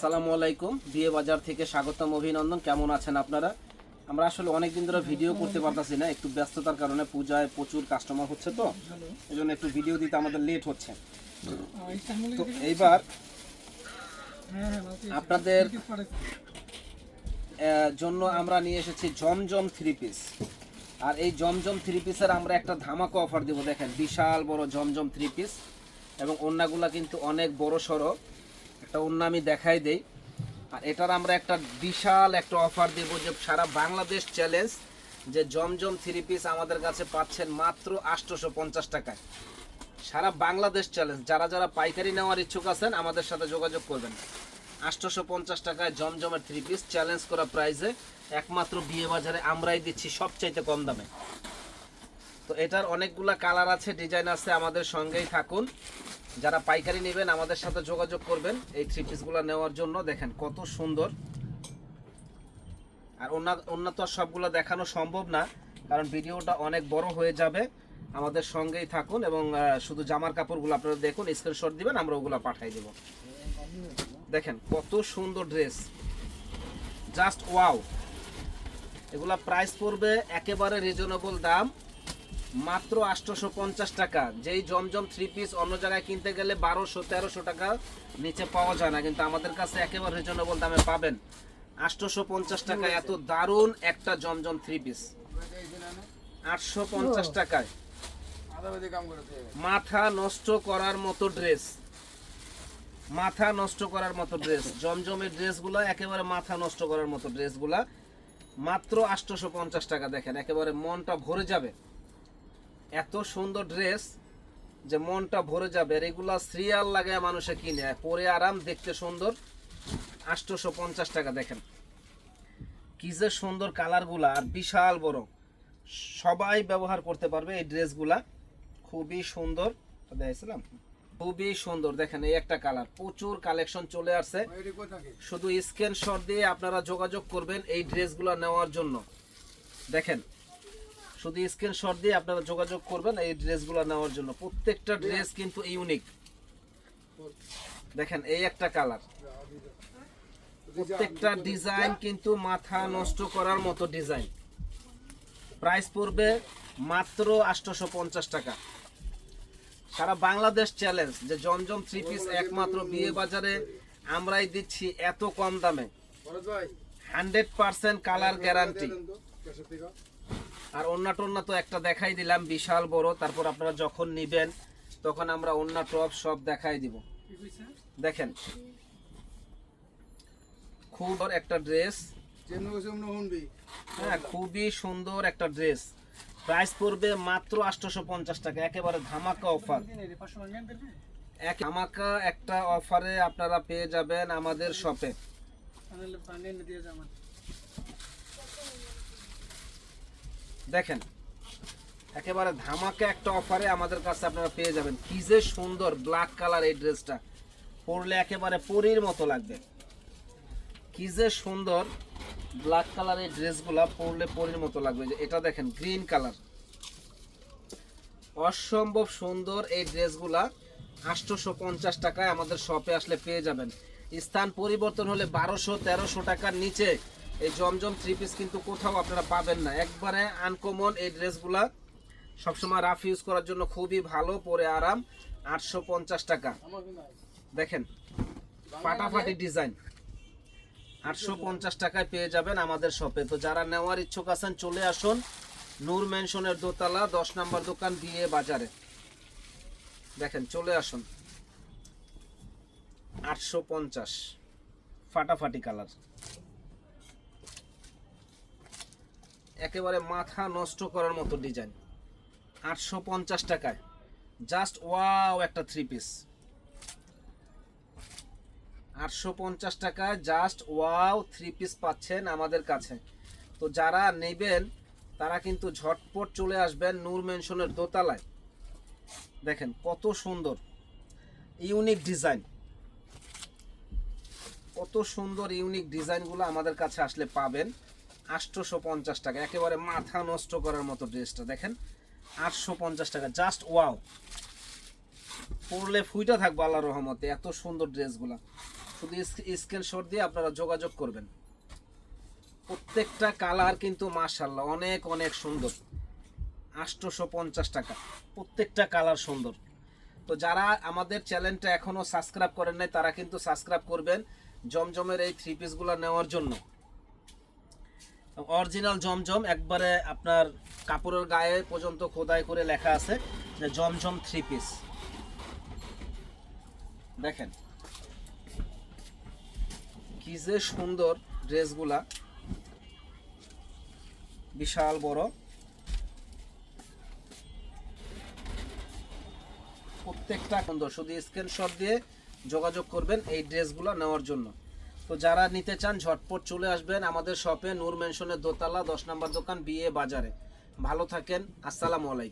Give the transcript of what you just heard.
আসসালামু আলাইকুম। বিয়ে বাজার থেকে স্বাগতম, অভিনন্দন। কেমন আছেন আপনারা? আমরা আসলে অনেক দিন ধরে ভিডিও করতে পারতাছি না, একটু ব্যস্ততার কারণে পূজায় প্রচুর কাস্টমার হচ্ছে তো এই জন্য একটু ভিডিও দিতে আমাদের লেট হচ্ছে। তো এইবার আপনাদের জন্য আমরা নিয়ে এসেছি জমজম থ্রি পিস আর এই জমজম থ্রি পিসের আমরা একটা ধামাকা অফার দেবো, দেখেন, বিশাল বড় জমজম থ্রি পিস এবং ওন্নাগুলা কিন্তু অনেক বড় সড়ো। একটা ওন্না আমি দেখাই দেই। আর এটার আমরা একটা বিশাল একটা অফার দেবো যে সারা বাংলাদেশ চ্যালেঞ্জ যে জমজম থ্রি পিস আমাদের কাছে পাচ্ছেন মাত্র আটশোশো পঞ্চাশ টাকায়। সারা বাংলাদেশ চ্যালেঞ্জ যারা যারা পাইকারি নেওয়ার ইচ্ছুক আছেন, আমাদের সাথে যোগাযোগ করবেন। আটশোশো পঞ্চাশ টাকায় জমজমের থ্রি পিস চ্যালেঞ্জ করা প্রাইসে একমাত্র বিয়ে বাজারে আমরাই দিচ্ছি সবচাইতে কম দামে। তো এটার অনেকগুলা কালার আছে, ডিজাইন আছে, আমাদের সঙ্গেই থাকুন। যারা পাইকারি নেবেন, আমাদের সাথে যোগাযোগ করবেন এই থ্রি পিসগুলো নেওয়ার জন্য। দেখেন কত সুন্দর। আর অন্য তো সবগুলো দেখানো সম্ভব না, কারণ ভিডিওটা অনেক বড় হয়ে যাবে। আমাদের সঙ্গেই থাকুন এবং শুধু জামার কাপড়গুলো আপনারা দেখুন স্ক্রিনশট দিবেন, আমরা ওগুলো পাঠাই দেব। দেখেন কত সুন্দর ড্রেস জাস্ট ওয়াও এগুলা প্রাইস পড়বে একেবারে রিজনেবল দাম। মাত্র আটশোশো পঞ্চাশ টাকা। যেই জমজম থ্রি পিস অন্য জায়গায় কিনতে গেলে বারোশো তেরোশো টাকা নিচে পাওয়া যায় না কিন্তু আমাদের কাছে একেবারে রিজনেবল দামে পাবেন। আটশোশো পঞ্চাশ টাকা এত দারুণ একটা জমজম থ্রি পিস আটশো পঞ্চাশ টাকায়। মাথা নষ্ট করার মতো ড্রেস মাথা নষ্ট করার মতো ড্রেস জমজমের ড্রেসগুলো একেবারে মাথা নষ্ট করার মতো ড্রেসগুলা মাত্র আটশোশো পঞ্চাশ টাকা দেখেন একেবারে মনটা ভরে যাবে। এত সুন্দর ড্রেস যে মনটা ভরে যাবে। আর এগুলা সিরিয়াল লাগায় মানুষে কিনে। পরে আরাম দেখতে সুন্দর। আটশোশো পঞ্চাশ টাকা দেখেন। কি যে সুন্দর কালারগুলা আর বিশাল বড়। সবাই ব্যবহার করতে পারবে এই ড্রেসগুলা খুবই সুন্দর। দেখছিলাম খুবই সুন্দর দেখেন এই একটা কালার প্রচুর কালেকশন চলে আসছে। শুধু স্ক্রিনশট দিয়ে আপনারা যোগাযোগ করবেন এই ড্রেসগুলো নেওয়ার জন্য। দেখেন শুধু স্ক্রিনশট দিয়ে আপনারা যোগাযোগ করবেন এই ড্রেসগুলো নেওয়ার জন্য। প্রত্যেকটা ড্রেস কিন্তু ইউনিক দেখেন এই একটা কালার প্রত্যেকটা ডিজাইন কিন্তু মাথা নষ্ট করার মতো ডিজাইন প্রাইস পড়বে মাত্র আটশোশো পঞ্চাশ টাকা। সারা বাংলাদেশ চ্যালেঞ্জ যে জমজম থ্রি পিস একমাত্র বিয়ে বাজারে আমরাই দিচ্ছি এত কম দামে। হান্ড্রেড পার্সেন্ট কালার গ্যারান্টি আর ওন্না টোন্না তো একটা দেখাই দিলাম বিশাল বড়। তারপর আপনারা যখন নিবেন তখন আমরা ওন্না টপ সব দেখাই দিব। দেখেন। খুব একটা ড্রেস। হ্যাঁ খুবই সুন্দর একটা ড্রেস। প্রাইস পড়বে মাত্র আটশোশো পঞ্চাশ টাকা একেবারে ধামাকা অফার। এক ধামাকা একটা অফারে আপনারা পেয়ে যাবেন আমাদের শপে। দেখেন, একেবারে ধামাকা একটা অফারে আমাদের কাছে আপনারা পেয়ে যাবেন। কি যে সুন্দর ব্ল্যাক কালার এই ড্রেসটা পরলে একেবারে পরীর মতো লাগবে। কি যে সুন্দর ব্ল্যাক কালার এই ড্রেসগুলা পরলে পরীর মতো লাগবে। যে এটা দেখেন গ্রিন কালার অসম্ভব সুন্দর এই ড্রেসগুলা আটশোশো পঞ্চাশ টাকায় আমাদের শপে আসলে পেয়ে যাবেন। স্থান পরিবর্তন হলে বারোশো তেরোশো টাকার নিচে এই জমজম থ্রি পিস কিন্তু কোথাও আপনারা পাবেন না। একবারে আনকমন এই ড্রেসগুলা। সবসময় রাফ ইউজ করার জন্য খুবই ভালো, পরে আরাম। আটশো পঞ্চাশ টাকা। দেখেন, ফাটাফাটি ডিজাইন আটশো পঞ্চাশ টাকায় পেয়ে যাবেন আমাদের শপে তো যারা নেওয়ার ইচ্ছুক আছেন, চলে আসুন। নূর ম্যানশনের দোতলা, দশ নম্বর দোকান, বিয়ে বাজারে। দেখেন, চলে আসুন। আটশো পঞ্চাশ। ফাটাফাটি কালার একেবারে মাথা নষ্ট করার মতো ডিজাইন আটশো পঞ্চাশ টাকায়। জাস্ট ওয়াও একটা থ্রি পিস আটশো পঞ্চাশ টাকায় জাস্ট ওয়াও থ্রি পিস পাচ্ছেন আমাদের কাছে। তো যারা নেবেন, তারা কিন্তু ঝটপট চলে আসবেন নূর মেনশনের দোতলায়। দেখেন কত সুন্দর ইউনিক ডিজাইন কত সুন্দর ইউনিক ডিজাইনগুলো আমাদের কাছে আসলে পাবেন। আটশোশো পঞ্চাশ টাকা, একেবারে মাথা নষ্ট করার মতো ড্রেসটা, দেখেন। আটশো পঞ্চাশ টাকা জাস্ট ওয়াও পরলে ফুইটা থাকব আল্লাহ রহমতে, এত সুন্দর ড্রেসগুলা। শুধু স্ক্রিনশট দিয়ে আপনারা যোগাযোগ করবেন। প্রত্যেকটা কালার কিন্তু মাশাল্লাহ অনেক অনেক সুন্দর। আটশোশো পঞ্চাশ টাকা, প্রত্যেকটা কালার সুন্দর। তো যারা আমাদের চ্যানেলটা এখনও সাবস্ক্রাইব করেন নাই, তারা কিন্তু সাবস্ক্রাইব করবেন জমজমের এই থ্রি পিসগুলো নেওয়ার জন্য। অরিজিনাল জমজম, একবারে আপনার কাপড়ের গায়ে পর্যন্ত খোদাই করে লেখা আছে যে জমজম থ্রি পিস দেখেন কি যে সুন্দর ড্রেসগুলা। বিশাল বড়। প্রত্যেকটা সুন্দর। শুধু স্ক্রিনশট দিয়ে যোগাযোগ করবেন এই ড্রেসগুলো নেওয়ার জন্য। তো যারা নিতে চান, ঝটপট চলে আসবেন আমাদের শপে নূর মেনশনের দোতলা, দশ নম্বর দোকান বিএ বাজারে। ভালো থাকেন, আসসালামু আলাইকুম।